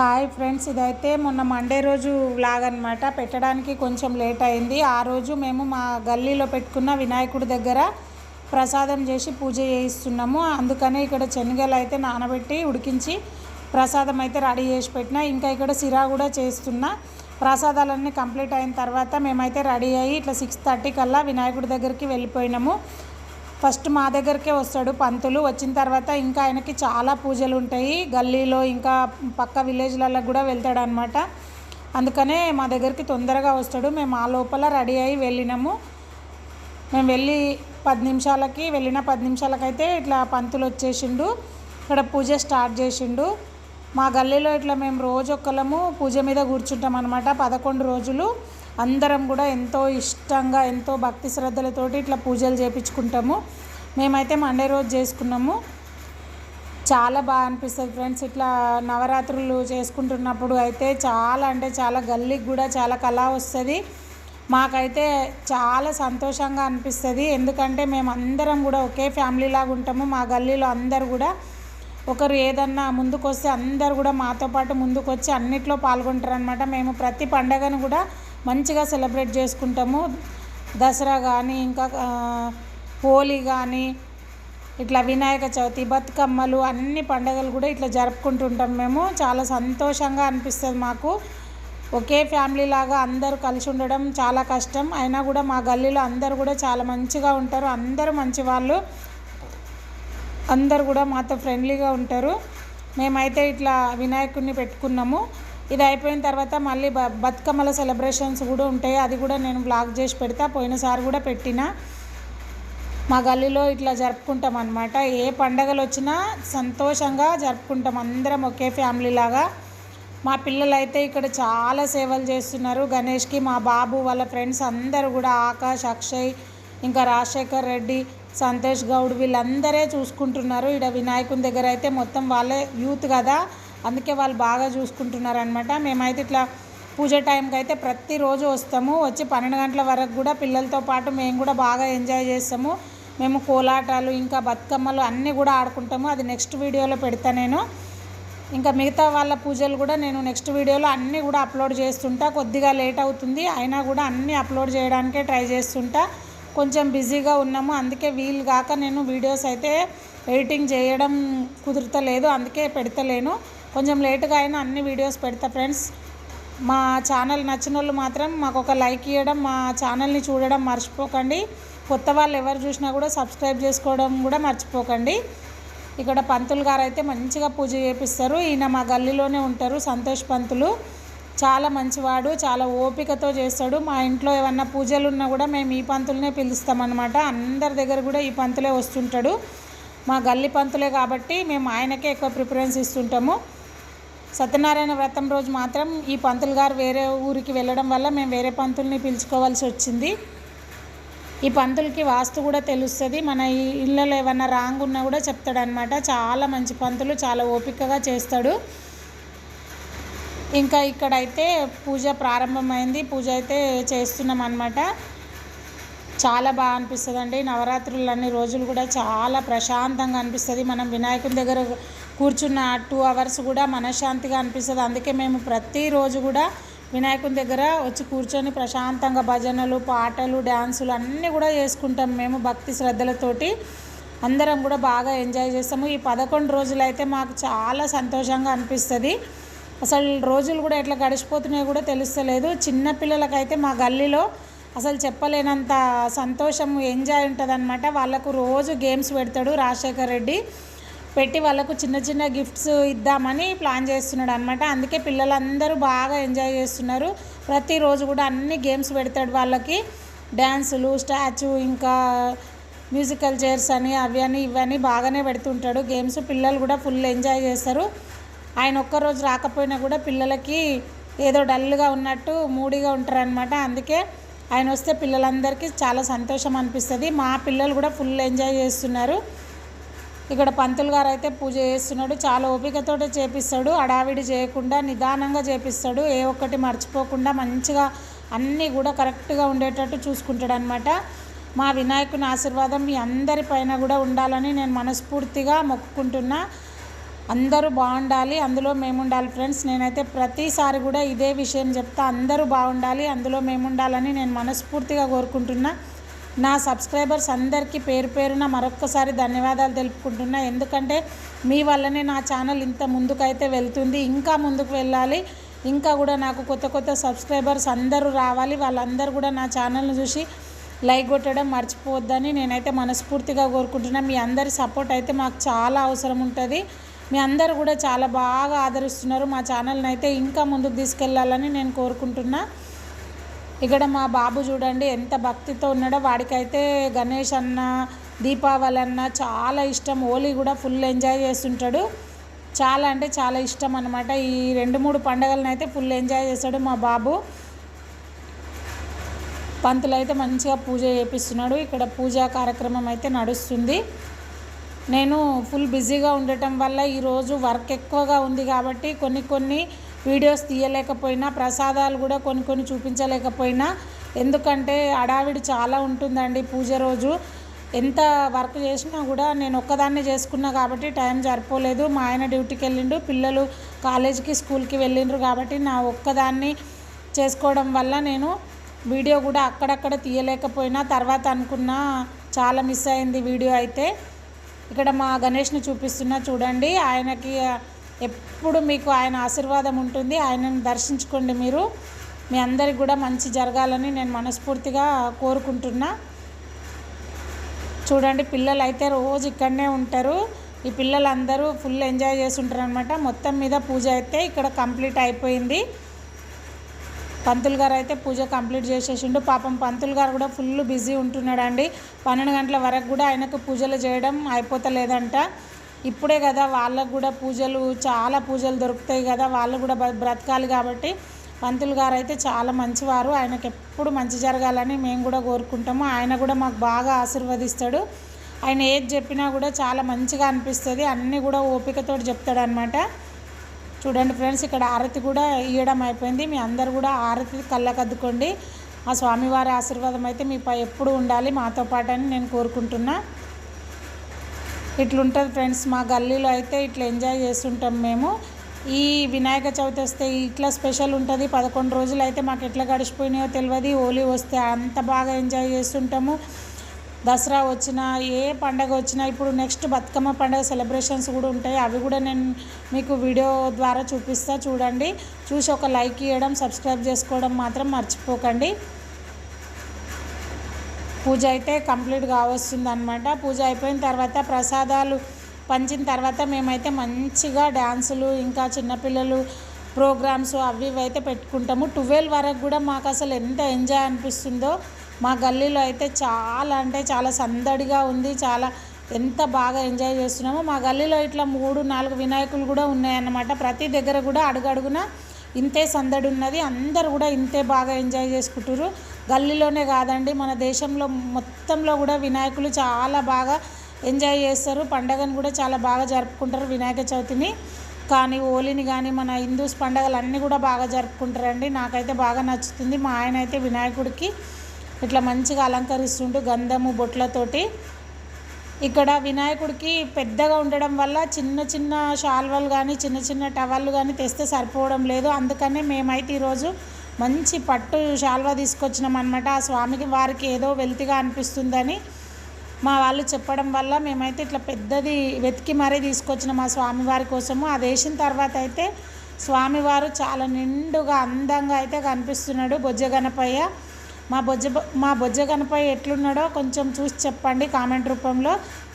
Hi friends ఇదైతే మొన్న Monday రోజు వ్లాగ్ అనమాట పెట్టడానికి కొంచెం లేట్ అయింది. ఆ రోజు మేము మా గల్లీలో పెట్టుకున్న వినాయకుడి దగ్గర ప్రసాదం చేసి పూజ చేయిస్తున్నాము. అందుకనే ఇక్కడ శనగలు అయితే నానబెట్టి ఉడికించి ప్రసాదం అయితే రెడీ చేసి పెట్టిన. ఇంకా ఇక్కడ సిరా కూడా చేస్తున్నా. ప్రసాదాలన్నీ కంప్లీట్ అయిన తర్వాత మేమైతే రెడీ అయ్యి ఇట్లా సిక్స్ థర్టీ కల్లా వినాయకుడి దగ్గరికి వెళ్ళిపోయినాము. ఫస్ట్ మా దగ్గరికే వస్తాడు పంతులు. వచ్చిన తర్వాత ఇంకా ఆయనకి చాలా పూజలు ఉంటాయి. గల్లీలో ఇంకా పక్క విలేజ్లలో కూడా వెళ్తాడు అనమాట అందుకనే మా దగ్గరికి తొందరగా వస్తాడు. మేము ఆ లోపల రెడీ అయ్యి వెళ్ళినాము. మేము వెళ్ళి పది నిమిషాలకి వెళ్ళిన పది నిమిషాలకైతే ఇట్లా పంతులు వచ్చేసిండు. ఇక్కడ పూజ స్టార్ట్ చేసిండు. మా గల్లీలో ఇట్లా మేము రోజు ఒక్కలము పూజ మీద కూర్చుంటాం అనమాట పదకొండు రోజులు. అందరం కూడా ఎంతో ఇష్టంగా ఎంతో భక్తి శ్రద్ధలతోటి ఇట్లా పూజలు చేపించుకుంటాము. మేమైతే మండే రోజు చేసుకున్నాము. చాలా బాగా అనిపిస్తుంది ఫ్రెండ్స్. ఇట్లా నవరాత్రులు చేసుకుంటున్నప్పుడు అయితే చాలా అంటే చాలా గల్లీకి కూడా చాలా కళ వస్తుంది. మాకైతే చాలా సంతోషంగా అనిపిస్తుంది. ఎందుకంటే మేము అందరం కూడా ఒకే ఫ్యామిలీ లాగా ఉంటాము. మా గల్లీలో అందరు కూడా ఒకరు ఏదన్నా ముందుకు వస్తే అందరు కూడా మాతో పాటు ముందుకు వచ్చి అన్నిట్లో పాల్గొంటారు అనమాట మేము ప్రతి పండగను కూడా మంచిగా సెలబ్రేట్ చేసుకుంటాము. దసరా కానీ ఇంకా హోలీ కానీ ఇట్లా వినాయక చవితి బతుకమ్మలు అన్ని పండగలు కూడా ఇట్లా జరుపుకుంటుంటాం మేము. చాలా సంతోషంగా అనిపిస్తుంది మాకు. ఒకే ఫ్యామిలీ లాగా అందరూ కలిసి ఉండడం చాలా కష్టం. అయినా కూడా మా గల్లీలో అందరూ కూడా చాలా మంచిగా ఉంటారు. అందరూ మంచి వాళ్ళు. అందరు కూడా మాతో ఫ్రెండ్లీగా ఉంటారు. మేమైతే ఇట్లా వినాయకుడిని పెట్టుకున్నాము. ఇది అయిపోయిన తర్వాత మళ్ళీ బ బతుకమ్మల సెలబ్రేషన్స్ కూడా ఉంటాయి. అది కూడా నేను బ్లాగ్ చేసి పెడతా. పోయినసారి కూడా పెట్టిన. మా గల్లీలో ఇట్లా జరుపుకుంటాం అనమాట ఏ పండగలు వచ్చినా సంతోషంగా జరుపుకుంటాం. అందరం ఒకే ఫ్యామిలీ లాగా. మా పిల్లలైతే ఇక్కడ చాలా సేవలు చేస్తున్నారు. గణేష్కి మా బాబు వాళ్ళ ఫ్రెండ్స్ అందరూ కూడా ఆకాష్ అక్షయ్ ఇంకా రాజశేఖర్ రెడ్డి సంతోష్ గౌడ్ వీళ్ళందరే చూసుకుంటున్నారు. ఇక్కడ వినాయకుని దగ్గర అయితే మొత్తం వాళ్ళే యూత్ కదా. అందుకే వాళ్ళు బాగా చూసుకుంటున్నారు అనమాట మేమైతే ఇట్లా పూజ టైంకి అయితే ప్రతిరోజు వస్తాము. వచ్చి పన్నెండు గంటల వరకు కూడా పిల్లలతో పాటు మేము కూడా బాగా ఎంజాయ్ చేస్తాము. మేము కోలాటాలు ఇంకా బతుకమ్మలు అన్నీ కూడా ఆడుకుంటాము. అది నెక్స్ట్ వీడియోలో పెడతా నేను. ఇంకా మిగతా వాళ్ళ పూజలు కూడా నేను నెక్స్ట్ వీడియోలో అన్నీ కూడా అప్లోడ్ చేస్తుంటా. కొద్దిగా లేట్ అవుతుంది. అయినా కూడా అన్నీ అప్లోడ్ చేయడానికే ట్రై చేస్తుంటా. కొంచెం బిజీగా ఉన్నాము. అందుకే వీలు కాక నేను వీడియోస్ అయితే ఎడిటింగ్ చేయడం కుదురుతలేదు. అందుకే పెడతలేను. కొంచెం లేటుగా అయినా అన్ని వీడియోస్ పెడతా ఫ్రెండ్స్ మా ఛానల్ నచ్చిన వాళ్ళు మాత్రం మాకు ఒక లైక్ ఇవ్వడం మా ఛానల్ని చూడడం మర్చిపోకండి. కొత్త వాళ్ళు ఎవరు చూసినా కూడా సబ్స్క్రైబ్ చేసుకోవడం కూడా మర్చిపోకండి. ఇక్కడ పంతులు గారు అయితే మంచిగా పూజ చేపిస్తారు. ఈయన మా గల్లీలోనే ఉంటారు సంతోష్ పంతులు. చాలా మంచివాడు చాలా ఓపికతో చేస్తాడు. మా ఇంట్లో ఏమన్నా పూజలు ఉన్నా కూడా మేము ఈ పంతులనే పిలుస్తామన్నమాట అందరి దగ్గర కూడా ఈ పంతులే వస్తుంటాడు. మా గల్లీ పంతులే కాబట్టి మేము ఆయనకే ఎక్కువ ప్రిఫరెన్స్ ఇస్తుంటాము. సత్యనారాయణ వ్రతం రోజు మాత్రం ఈ పంతులు గారు వేరే ఊరికి వెళ్ళడం వల్ల మేము వేరే పంతుల్ని పిలుచుకోవాల్సి వచ్చింది. ఈ పంతులకి వాస్తు కూడా తెలుస్తుంది. మన ఇళ్ళలో ఏమన్నా రాంగ్ ఉన్నా కూడా చెప్తాడు అనమాట చాలా మంచి పంతులు చాలా ఓపికగా చేస్తాడు. ఇంకా ఇక్కడైతే పూజ ప్రారంభమైంది. పూజ అయితే చేస్తున్నాం అనమాట చాలా బాగా అనిపిస్తుంది అండి నవరాత్రులు అన్ని రోజులు కూడా చాలా ప్రశాంతంగా అనిపిస్తుంది. మనం వినాయకుని దగ్గర కూర్చున్న టూ అవర్స్ కూడా మనశ్శాంతిగా అనిపిస్తుంది. అందుకే మేము ప్రతిరోజు కూడా వినాయకుని దగ్గర వచ్చి కూర్చొని ప్రశాంతంగా భజనలు పాటలు డ్యాన్సులు అన్నీ కూడా చేసుకుంటాం మేము భక్తి శ్రద్ధలతోటి. అందరం కూడా బాగా ఎంజాయ్ చేస్తాము. ఈ పదకొండు రోజులు అయితే మాకు చాలా సంతోషంగా అనిపిస్తుంది. అసలు రోజులు కూడా ఎట్లా గడిచిపోతున్నాయో కూడా తెలుస్తలేదు. చిన్నపిల్లలకైతే మా గల్లీలో అసలు చెప్పలేనంత సంతోషం ఎంజాయ్ ఉంటుంది అనమాట వాళ్ళకు రోజు గేమ్స్ పెడతాడు రాజశేఖర్ రెడ్డి. పెట్టి వాళ్ళకు చిన్న చిన్న గిఫ్ట్స్ ఇద్దామని ప్లాన్ చేస్తున్నాడు అనమాట అందుకే పిల్లలందరూ బాగా ఎంజాయ్ చేస్తున్నారు. ప్రతిరోజు కూడా అన్ని గేమ్స్ పెడతాడు వాళ్ళకి. డ్యాన్సులు స్టాచ్యూ ఇంకా మ్యూజికల్ చైర్స్ అని అవి అని ఇవన్నీ బాగానే పెడుతుంటాడు. గేమ్స్ పిల్లలు కూడా ఫుల్ ఎంజాయ్ చేస్తారు. ఆయన ఒక్కరోజు రాకపోయినా కూడా పిల్లలకి ఏదో డల్గా ఉన్నట్టు మూడీగా ఉంటారనమాట అందుకే ఆయన వస్తే పిల్లలందరికీ చాలా సంతోషం అనిపిస్తుంది. మా పిల్లలు కూడా ఫుల్ ఎంజాయ్ చేస్తున్నారు. ఇక్కడ పంతులు గారు అయితే పూజ చేస్తున్నాడు. చాలా ఓపికతోటే చేపిస్తాడు. అడావిడి చేయకుండా నిదానంగా చేపిస్తాడు. ఏ ఒక్కటి మర్చిపోకుండా మంచిగా అన్నీ కూడా కరెక్ట్గా ఉండేటట్టు చూసుకుంటాడు అనమాట మా వినాయకుని ఆశీర్వాదం మీ అందరి పైన కూడా ఉండాలని నేను మనస్ఫూర్తిగా మొక్కుకుంటున్నా. అందరూ బాగుండాలి. అందులో మేము ఉండాలి ఫ్రెండ్స్. నేనైతే ప్రతిసారి కూడా ఇదే విషయం చెప్తా. అందరూ బాగుండాలి. అందులో మేము ఉండాలని నేను మనస్ఫూర్తిగా కోరుకుంటున్నా. నా సబ్స్క్రైబర్స్ అందరికీ పేరు పేరున మరొక్కసారి ధన్యవాదాలు తెలుపుకుంటున్నా. ఎందుకంటే మీ వల్లనే నా ఛానల్ ఇంత ముందుకైతే వెళ్తుంది. ఇంకా ముందుకు వెళ్ళాలి. ఇంకా కూడా నాకు కొత్త కొత్త సబ్స్క్రైబర్స్ అందరూ రావాలి. వాళ్ళందరూ కూడా నా ఛానల్ని చూసి లైక్ కొట్టడం మర్చిపోవద్దని నేనైతే మనస్ఫూర్తిగా కోరుకుంటున్నా. మీ అందరి సపోర్ట్ అయితే మాకు చాలా అవసరం ఉంటుంది. మీ అందరూ కూడా చాలా బాగా ఆదరిస్తున్నారు. మా ఛానల్ని అయితే ఇంకా ముందుకు తీసుకెళ్ళాలని నేను కోరుకుంటున్నా. ఇక్కడ మా బాబు చూడండి ఎంత భక్తితో ఉన్నాడో. వాడికైతే గణేష్ అన్న దీపావళి అన్న చాలా ఇష్టం. హోలీ కూడా ఫుల్ ఎంజాయ్ చేస్తుంటాడు. చాలా అంటే చాలా ఇష్టం అనమాట ఈ రెండు మూడు పండగలను అయితే ఫుల్ ఎంజాయ్ చేస్తాడు మా బాబు. పంతులు అయితే మంచిగా పూజ చేపిస్తున్నాడు. ఇక్కడ పూజా కార్యక్రమం అయితే నడుస్తుంది. నేను ఫుల్ బిజీగా ఉండటం వల్ల ఈరోజు వర్క్ ఎక్కువగా ఉంది కాబట్టి కొన్ని కొన్ని వీడియోస్ తీయలేకపోయినా ప్రసాదాలు కూడా కొన్ని కొన్ని చూపించలేకపోయినా ఎందుకంటే అడావిడి చాలా ఉంటుందండి పూజ రోజు. ఎంత వర్క్ చేసినా కూడా నేను ఒక్కదాన్నే చేసుకున్నా కాబట్టి టైం సరిపోలేదు. మా ఆయన డ్యూటీకి వెళ్ళిండు పిల్లలు కాలేజీకి స్కూల్కి వెళ్ళిండ్రు కాబట్టి నా ఒక్కదాన్ని చేసుకోవడం వల్ల నేను వీడియో కూడా అక్కడక్కడ తీయలేకపోయినా తర్వాత అనుకున్నా చాలా మిస్ అయింది వీడియో అయితే. ఇక్కడ మా గణేష్ని చూపిస్తున్నా చూడండి ఆయనకి ఎప్పుడు మీకు ఆయన ఆశీర్వాదం ఉంటుంది. ఆయనను దర్శించుకోండి మీరు. మీ అందరికి కూడా మంచి జరగాలని నేను మనస్ఫూర్తిగా కోరుకుంటున్నా. చూడండి పిల్లలు అయితే రోజు ఇక్కడనే ఉంటారు. ఈ పిల్లలందరూ ఫుల్ ఎంజాయ్ చేస్తుంటారు అనమాట మొత్తం మీద పూజ అయితే ఇక్కడ కంప్లీట్ అయిపోయింది. పంతులు గారు అయితే పూజ కంప్లీట్ చేసేసిండు. పాపం పంతులు గారు కూడా ఫుల్ బిజీ ఉంటున్నాడండి. పన్నెండు గంటల వరకు కూడా ఆయనకు పూజలు చేయడం అయిపోతలేదంట. ఇప్పుడే కదా వాళ్ళకు కూడా పూజలు చాలా పూజలు దొరుకుతాయి కదా వాళ్ళు కూడా బ్రతకాలి కాబట్టి పంతులు గారు అయితే చాలా మంచివారు. ఆయనకు ఎప్పుడు మంచి జరగాలని మేము కూడా కోరుకుంటాము. ఆయన కూడా మాకు బాగా ఆశీర్వదిస్తాడు. ఆయన ఏది చెప్పినా కూడా చాలా మంచిగా అనిపిస్తుంది. అన్నీ కూడా ఓపికతో చెప్తాడు అనమాట చూడండి ఫ్రెండ్స్ ఇక్కడ ఆరతి కూడా ఇవ్వడం అయిపోయింది. మీ అందరు కూడా ఆరతి కళ్ళకద్దుకోండి. ఆ స్వామివారి ఆశీర్వాదం అయితే మీపై ఎప్పుడు ఉండాలి. మాతో పాటు అని నేను కోరుకుంటున్నా. ఇట్లుంటుంది ఫ్రెండ్స్ మా గల్లీలో అయితే ఇట్లా ఎంజాయ్ చేస్తుంటాం మేము. ఈ వినాయక చవితి వస్తే ఇట్లా స్పెషల్ ఉంటుంది. పదకొండు రోజులు అయితే మాకు ఎట్లా గడిచిపోయినాయో తెలియదు హోలీ వస్తే అంత బాగా ఎంజాయ్ చేస్తుంటాము. దసరా వచ్చినా ఏ పండగ వచ్చినా ఇప్పుడు నెక్స్ట్ బతుకమ్మ పండగ సెలబ్రేషన్స్ కూడా ఉంటాయి. అవి కూడా నేను మీకు వీడియో ద్వారా చూపిస్తా చూడండి. చూసి ఒక లైక్ ఇవ్వడం సబ్స్క్రైబ్ చేసుకోవడం మాత్రం మర్చిపోకండి. పూజ అయితే కంప్లీట్గా వస్తుంది అనమాట పూజ అయిపోయిన తర్వాత ప్రసాదాలు పంచిన తర్వాత మేమైతే మంచిగా డ్యాన్సులు ఇంకా చిన్నపిల్లలు ప్రోగ్రామ్స్ అవి ఇవి అయితే పెట్టుకుంటాము. ట్వెల్వ్ వరకు కూడా మాకు అసలు ఎంత ఎంజాయ్ అనిపిస్తుందో మా గల్లీలో అయితే చాలా అంటే చాలా సందడిగా ఉంది. చాలా ఎంత బాగా ఎంజాయ్ చేస్తున్నామో మా గల్లీలో ఇట్లా మూడు నాలుగు వినాయకులు కూడా ఉన్నాయన్నమాట. ప్రతి దగ్గర కూడా అడుగడుగున ఇంతే సందడి ఉన్నది. అందరు కూడా ఇంతే బాగా ఎంజాయ్ చేసుకుంటారు గల్లీలోనే కాదండి మన దేశంలో మొత్తంలో కూడా వినాయకులు చాలా బాగా ఎంజాయ్ చేస్తారు. పండగను కూడా చాలా బాగా జరుపుకుంటారు వినాయక చవితిని. కానీ హోలీని కానీ మన హిందూస్ పండగలు అన్నీ కూడా బాగా జరుపుకుంటారండి. నాకైతే బాగా నచ్చుతుంది. మా ఆయన అయితే వినాయకుడికి ఇట్లా మంచిగా అలంకరిస్తుంటూ గంధము బొట్లతోటి. ఇక్కడ వినాయకుడికి పెద్దగా ఉండడం వల్ల చిన్న చిన్న షాల్వాలు కానీ చిన్న చిన్న టవళ్ళు కానీ తెస్తే సరిపోవడం లేదు. అందుకనే మేమైతే ఈరోజు మంచి పట్టు శాల్వా తీసుకొచ్చినాం అనమాట ఆ స్వామికి వారికి ఏదో వెల్తిగా అనిపిస్తుందని మా వాళ్ళు చెప్పడం వల్ల మేమైతే ఇట్లా పెద్దది వెతికి మరీ తీసుకొచ్చినాం మా స్వామివారి కోసము. అది వేసిన తర్వాత అయితే స్వామివారు చాలా నిండుగా అందంగా అయితే కనిపిస్తున్నాడు బొజ్జ గణపయ్య. మా బొజ్జ మా బొజ్జ గణపయ్య ఎట్లున్నాడో కొంచెం చూసి చెప్పండి కామెంట్ రూపంలో.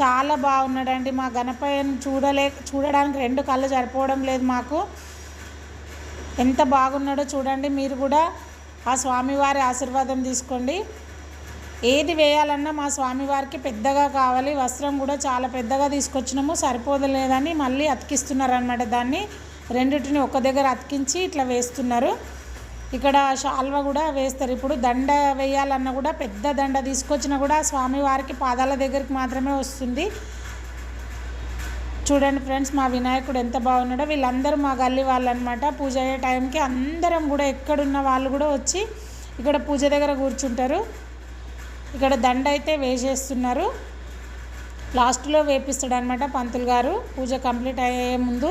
చాలా బాగున్నాడండి. మా గణపయ్యను చూడలే చూడడానికి రెండు కళ్ళు సరిపోవడం లేదు మాకు. ఎంత బాగున్నాడో చూడండి. మీరు కూడా ఆ స్వామివారి ఆశీర్వాదం తీసుకోండి. ఏది వేయాలన్నా మా స్వామివారికి పెద్దగా కావాలి. వస్త్రం కూడా చాలా పెద్దగా తీసుకొచ్చినాము. సరిపోదలేదని మళ్ళీ అతికిస్తున్నారనమాట దాన్ని. రెండింటిని ఒక దగ్గర అతికించి ఇట్లా వేస్తున్నారు. ఇక్కడ శాల్వ కూడా వేస్తారు. ఇప్పుడు దండ వేయాలన్నా కూడా పెద్ద దండ తీసుకొచ్చినా కూడా స్వామివారికి పాదాల దగ్గరికి మాత్రమే వస్తుంది. చూడండి ఫ్రెండ్స్ మా వినాయకుడు ఎంత బాగున్నాడో. వీళ్ళందరూ మా గల్లీ వాళ్ళు అనమాట పూజ అయ్యే టైంకి అందరం కూడా ఎక్కడున్న వాళ్ళు కూడా వచ్చి ఇక్కడ పూజ దగ్గర కూర్చుంటారు. ఇక్కడ దండ అయితే వేసేస్తున్నారు. లాస్ట్లో వేపిస్తాడు అనమాట పంతులు గారు. పూజ కంప్లీట్ అయ్యే ముందు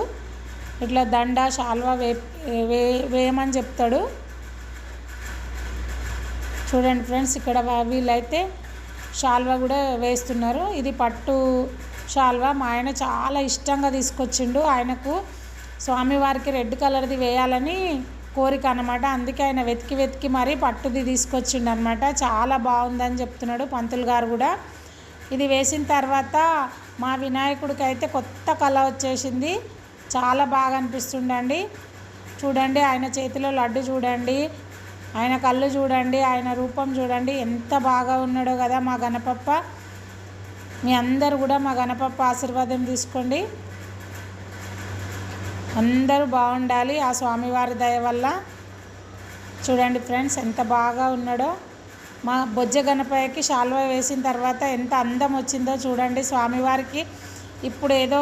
ఇట్లా దండ శాల్వా వే వే వేయమని చెప్తాడు. చూడండి ఫ్రెండ్స్ ఇక్కడ వీళ్ళైతే శాల్వా కూడా వేస్తున్నారు. ఇది పట్టు శాల్వా మా ఆయన చాలా ఇష్టంగా తీసుకొచ్చిండు. ఆయనకు స్వామివారికి రెడ్ కలర్ది వేయాలని కోరిక అనమాట అందుకే ఆయన వెతికి వెతికి మరీ పట్టుది తీసుకొచ్చిండు అనమాట చాలా బాగుందని చెప్తున్నాడు పంతులు గారు కూడా. ఇది వేసిన తర్వాత మా వినాయకుడికి అయితే కొత్త కళ వచ్చేసింది. చాలా బాగా అనిపిస్తుండండి చూడండి ఆయన చేతిలో లడ్డు చూడండి ఆయన కళ్ళు చూడండి ఆయన రూపం చూడండి. ఎంత బాగా ఉన్నాడో కదా మా గణపప్ప. మీ అందరు కూడా మా గణపప్ప ఆశీర్వాదం తీసుకోండి. అందరూ బాగుండాలి. ఆ స్వామివారి దయ వల్ల. చూడండి ఫ్రెండ్స్ ఎంత బాగా ఉన్నాడో. మా బొజ్జ గణపయ్యకి శాల్వా వేసిన తర్వాత ఎంత అందం వచ్చిందో చూడండి స్వామివారికి. ఇప్పుడు ఏదో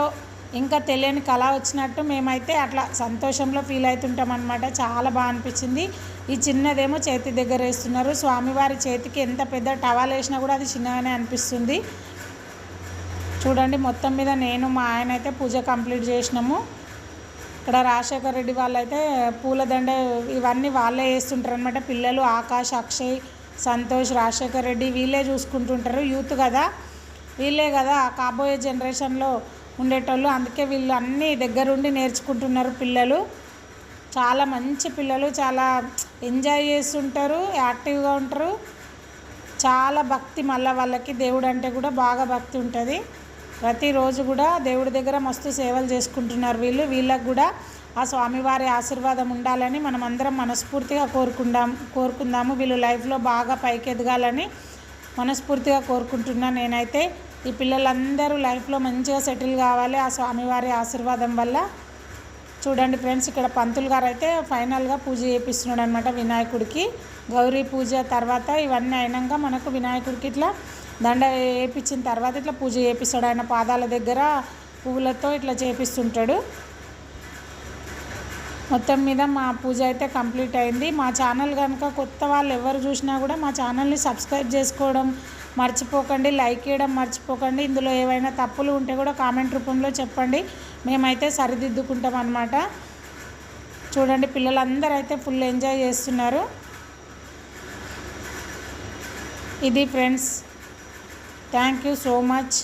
ఇంకా తెలియని కళ వచ్చినట్టు మేమైతే అట్లా సంతోషంలో ఫీల్ అవుతుంటాం అనమాట చాలా బాగా అనిపించింది. ఈ చిన్నదేమో చేతి దగ్గర వేస్తున్నారు. స్వామివారి చేతికి ఎంత పెద్ద టవాల్ వేసినా కూడా అది చిన్నగానే అనిపిస్తుంది. చూడండి మొత్తం మీద నేను మా ఆయన అయితే పూజ కంప్లీట్ చేసినాము. ఇక్కడ రాజశేఖర రెడ్డి వాళ్ళైతే పూలదండ ఇవన్నీ వాళ్ళే వేస్తుంటారు అనమాట పిల్లలు ఆకాష్ అక్షయ్ సంతోష్ రాజశేఖర్ రెడ్డి వీళ్ళే చూసుకుంటుంటారు. యూత్ కదా వీళ్ళే కదా కాబోయే జనరేషన్లో ఉండేటోళ్ళు. అందుకే వీళ్ళు అన్నీ దగ్గరుండి నేర్చుకుంటున్నారు పిల్లలు. చాలా మంచి పిల్లలు చాలా ఎంజాయ్ చేస్తుంటారు యాక్టివ్గా ఉంటారు. చాలా భక్తి మళ్ళీ వాళ్ళకి దేవుడు అంటే కూడా బాగా భక్తి ఉంటుంది. ప్రతిరోజు కూడా దేవుడి దగ్గర మస్తు సేవలు చేసుకుంటున్నారు వీళ్ళు. వీళ్ళకు కూడా ఆ స్వామివారి ఆశీర్వాదం ఉండాలని మనం అందరం మనస్ఫూర్తిగా కోరుకుందాం కోరుకుందాము. వీళ్ళు లైఫ్లో బాగా పైకి ఎదగాలని మనస్ఫూర్తిగా కోరుకుంటున్నాను నేనైతే. ఈ పిల్లలందరూ లైఫ్లో మంచిగా సెటిల్ కావాలి ఆ స్వామివారి ఆశీర్వాదం వల్ల. చూడండి ఫ్రెండ్స్ ఇక్కడ పంతులు గారు అయితే ఫైనల్గా పూజ చేపిస్తున్నాడు అనమాట వినాయకుడికి. గౌరీ పూజ తర్వాత ఇవన్నీ అయినాక మనకు వినాయకుడికి ఇట్లా దండ వేయించిన తర్వాత ఇట్లా పూజ చేపిస్తాడు ఆయన పాదాల దగ్గర పువ్వులతో ఇట్లా చేపిస్తుంటాడు. మొత్తం మీద మా పూజ అయితే కంప్లీట్ అయింది. మా ఛానల్ కనుక కొత్త వాళ్ళు ఎవరు చూసినా కూడా మా ఛానల్ని సబ్స్క్రైబ్ చేసుకోవడం మర్చిపోకండి లైక్ చేయడం మర్చిపోకండి. ఇందులో ఏవైనా తప్పులు ఉంటే కూడా కామెంట్ రూపంలో చెప్పండి. మేమైతే సరిదిద్దుకుంటాం అనమాట చూడండి పిల్లలందరూ అయితే ఫుల్ ఎంజాయ్ చేస్తున్నారు. ఇది ఫ్రెండ్స్. Thank you so much